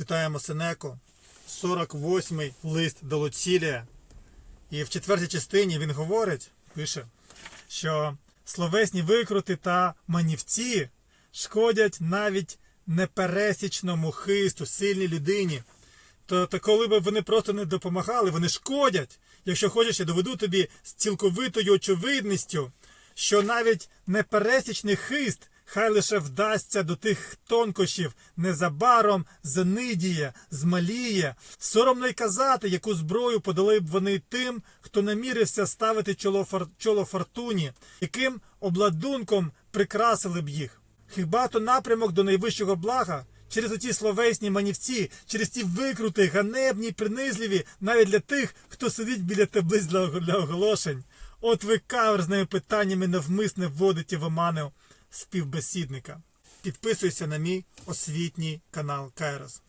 Читаємо Сенеку, 48-й лист до Луцілія. І в четвертій частині він говорить, пише, що словесні викрути та манівці шкодять навіть непересічному хисту, сильній людині. То, то коли б вони просто не допомагали, вони шкодять. Якщо хочеш, я доведу тобі з цілковитою очевидністю, що навіть непересічний хист хай лише вдасться до тих тонкощів, незабаром занидіє, змаліє. Соромно й казати, яку зброю подали б вони тим, хто намірився ставити чоло, фор... чоло фортуні, яким обладунком прикрасили б їх. Хіба то напрямок до найвищого блага? Через оті словесні манівці, через ті викрути, ганебні, принизливі, навіть для тих, хто сидить біля таблиць для, оголошень. От ви каверзними питаннями навмисне вводите в оману співбесідника. Підписуйся на мій освітній канал Кайрос.